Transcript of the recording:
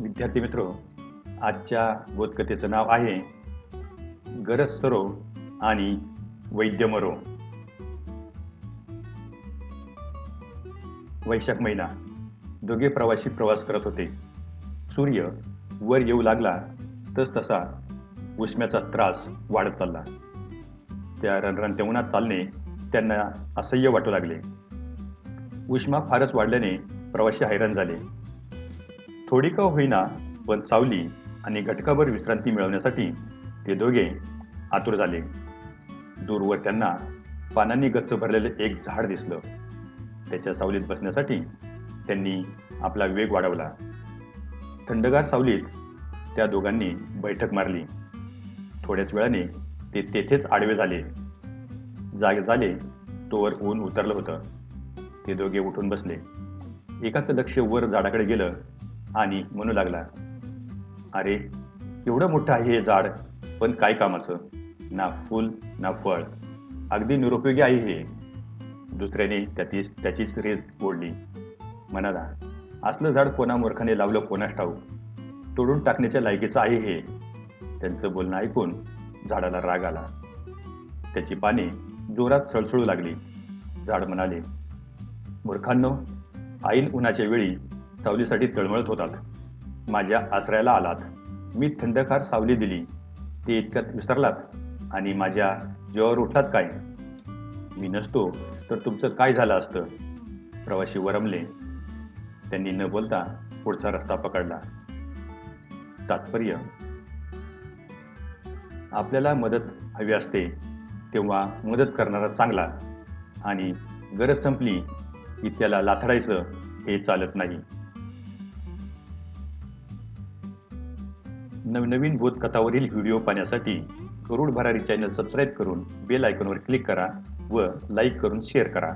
विद्यार्थी मित्र आजच्या बोधकथेचं नाव आहे गरज सरो आणि वैद्य मरो. वैशाख महिना दोघे प्रवासी प्रवास करत होते. सूर्य वर येऊ लागला तस तसा उष्म्याचा त्रास वाढत चालला. त्या रणरणत्या उन्हात चालणे त्यांना असह्य वाटू लागले. उष्मा फारच वाढल्याने प्रवासी हैराण झाले. थोडी का होईना पण सावली आणि घटकाभर विश्रांती मिळवण्यासाठी ते दोघे आतुर झाले. दूरवर त्यांना पानांनी गच्च भरलेले एक झाड दिसलं. त्याच्या सावलीत बसण्यासाठी त्यांनी आपला वेग वाढवला. थंडगार सावलीत त्या दोघांनी बैठक मारली. थोड्याच वेळाने ते तेथेच आडवे झाले. जागे झाले तोवर ऊन उतरलं होतं. ते दोघे उठून बसले. एकाचं लक्ष वर झाडाकडे गेलं आणि म्हणू लागला अरे एवढं मोठं आहे हे झाड पण काय कामाचं? ना फूल ना फळ. अगदी निरुपयोगी आहे हे. दुसऱ्याने त्याची त्याचीच रेस ओढली. म्हणाला असलं झाड कोणा मूर्खाने लावलं कोणास ठाऊक? तोडून टाकण्याच्या लायकीचं आहे हे. त्यांचं बोलणं ऐकून झाडाला राग आला. त्याची पाने जोरात सळसळू लागली. झाड म्हणाले मूर्खांनो ऐन उन्हाच्या वेळी सावलीसाठी तळमळत होतात. माझ्या आश्रयाला आलात. मी थंडखार सावली दिली. ते इतक्यात विसरलात. आणि माझ्या जीवावर उठलात काय? मी नसतो तर तुमचं काय झालं असतं? प्रवाशी वरमले. त्यांनी न बोलता पुढचा रस्ता पकडला. तात्पर्य. आपल्याला मदत हवी असते तेव्हा मदत करणारा चांगला. आणि गरज संपली की त्याला लाथडायचं हे चालत नाही. नवनवीन भूतकथावरील व्हिडिओ पाहण्यासाठी गरुड भरारी चॅनल सबस्क्राईब करून बेल आयकॉनवर क्लिक करा व लाईक करून शेअर करा.